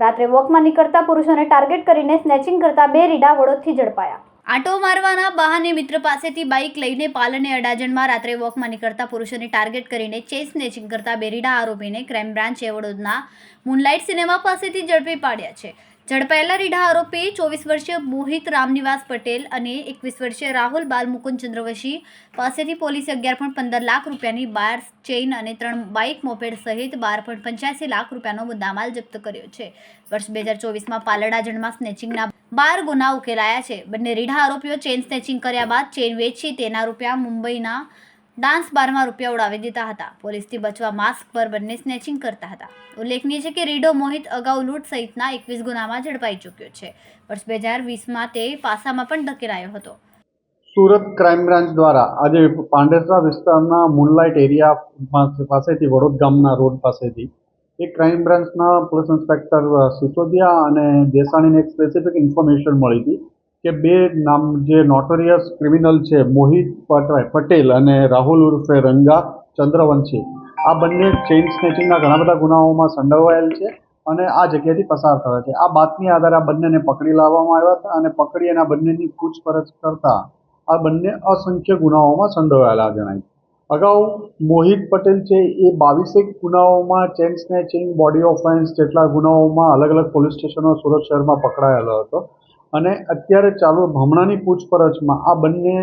રાત્રે વોકમાં નીકળતા પુરુષોને ટાર્ગેટ કરીને સ્નેચિંગ કરતા બે રીડા વડોદથી ઝડપાયા. આંટો મારવાના બહાને મિત્ર પાસેથી બાઇક લઈને પાલને અડાજણમાં રાત્રે વોકમાં નીકળતા પુરુષોને ટાર્ગેટ કરીને ચેસ સ્નેચિંગ કરતા બેરીડા આરોપીને ક્રાઇમ બ્રાન્ચે વડોદના મૂનલાઇટ સિનેમા પાસેથી ઝડપી પાડ્યા છે. ઝડપાયેલા રીઢા આરોપી ચોવીસ વર્ષીય મોહિત રામનિવાસ પટેલ અને એકવીસ વર્ષીય રાહુલ બાલ મુકુંદ ચંદ્રવશી પાસેથી પોલીસે અગિયાર પોઈન્ટ પંદર લાખ રૂપિયાની બાર ચેઇન અને ત્રણ બાઇક મોપેડ સહિત બાર પોઈન્ટ પંચ્યાસી લાખ રૂપિયાનો મુદ્દામાલ જપ્ત કર્યો છે. વર્ષ બે હજાર ચોવીસમાં પાલડા જણમાં સ્નેચિંગના બાર ગુના ઉકેલાયા છે. બંને રીઢા આરોપીઓ ચેઇન સ્નેચિંગ કર્યા બાદ ચેઇન વેચી તેના રૂપિયા મુંબઈના ડાન્સ બારમાં રૂપિયા ઉડાવી દીધા હતા. પોલીસથી બચવા માસ્ક પર બંને સ્નેચિંગ કરતા હતા. ઉલ્લેખનીય છે કે રીડો મોહિત અગાઉ લૂંટ સહિતના એકવીસ ગુનામાં ઝડપાઈ ચૂક્યો છે. વર્ષ બે હજાર વીસમાં તે પાસામાં પણ ધકેલાયો હતો. સુરત ક્રાઇમ બ્રાન્ચ દ્વારા આજે પાંડેસરા વિસ્તારના મૂનલાઇટ એરિયા પાસે- પાસેથી વડોદ ગામના રોડ પાસેથી એક ક્રાઇમ બ્રાન્ચના પોલીસ ઇન્સ્પેક્ટર સિસોદિયા અને દેસાણીને એક સ્પેસિફિક ઇન્ફોર્મેશન મળી હતી. કે બે નામ જે નોટોરિયસ ક્રિમિનલ છે, મોહિત પટ- પટેલ અને રાહુલ ઉર્ફે રંગા ચંદ્રવંશી. આ બંને ચેઇન સ્નેચિંગના ઘણા બધા ગુનાઓમાં સંડોવાયેલ છે અને આ જગ્યાથી પસાર થયા છે. આ બાતમી આધારે આ બંનેને પકડી લાવવામાં આવ્યા હતા અને પકડી અને આ બંનેની પૂછપરછ કરતા આ બંને અસંખ્ય ગુનાઓમાં સંડોવાયેલા જણાય અગાઉ મોહિત પટેલ છે એ બાવીસેક ગુનાઓમાં ચેન સ્નેચિંગ બોડી ઓફેન્સ જેટલા ગુનાઓમાં અલગ અલગ પોલીસ સ્ટેશનો સુરત શહેરમાં પકડાયેલો હતો. અને અત્યારે ચાલુ હમણાંની પૂછપરછમાં આ બંને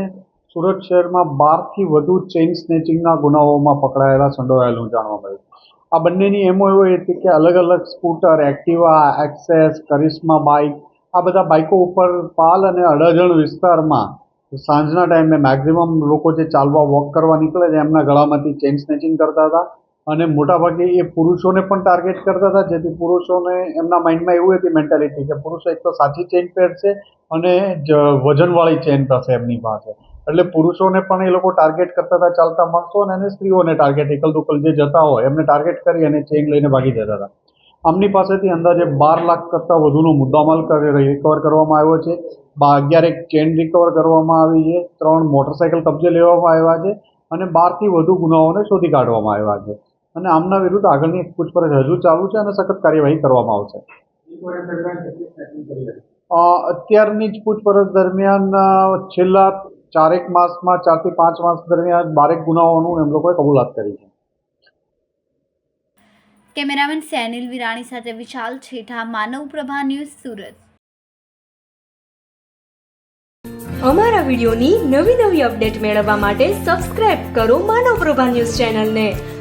સુરત શહેરમાં બારથી વધુ ચેઇન સ્નેચિંગના ગુનાઓમાં પકડાયેલા સંડોવાયેલું જાણવા મળ્યું આ બંનેની એમો એવો હતી કે અલગ અલગ scooter, Activa, Access, Karizma bike, આ બધા બાઇકો ઉપર પાલ અને અડાજણ વિસ્તારમાં સાંજના ટાઈમે મેક્ઝિમમ લોકો જે ચાલવા વોક કરવા નીકળે છે, એમના ગળામાંથી ચેઇન સ્નેચિંગ કરતા હતા. અને મોટાભાગે એ પુરુષોને પણ ટાર્ગેટ કરતા હતા. જેથી પુરુષોને એમના માઇન્ડમાં એવું હતી મેન્ટાલિટી કે પુરુષો એક તો સાચી ચેન પહેરશે અને જ વજનવાળી ચેન થશે એમની પાસે. એટલે પુરુષોને પણ એ લોકો ટાર્ગેટ કરતા હતા ચાલતા માણસો અને સ્ત્રીઓને ટાર્ગેટ એકલ દુકલ જે જતા હોય એમને ટાર્ગેટ કરી અને ચેઇન લઈને ભાગી જતા હતા. આમની પાસેથી અંદાજે બાર લાખ કરતાં વધુનો મુદ્દામાલ રિકવર કરવામાં આવ્યો છે. અગિયાર એક ચેન રિકવર કરવામાં આવી છે. ત્રણ મોટરસાઇકલ કબજે લેવામાં આવ્યા છે અને બારથી વધુ ગુનાઓને શોધી કાઢવામાં આવ્યા છે. અને આમના વિરુદ્ધ આગળની પૂછપરછ હજુ ચાલુ છે અને સખત કાર્યવાહી કરવામાં આવશે. અત્યારની જ પૂછપરછ દરમિયાન છેલ્લા ચારેક માસમાં ચારથી પાંચ માસ દરમિયાન બારેક ગુનાઓનું એમ લોકોએ કબૂલાત કરી છે. કેમેરામેન સેનિલ વિરાણી સાથે વિશાલ છેઠા માનવ પ્રભા ન્યૂઝ સુરત. અમારા વિડીયોની નવી નવી અપડેટ મેળવવા માટે સબસ્ક્રાઇબ કરો માનવ પ્રભા ન્યૂઝ ચેનલને.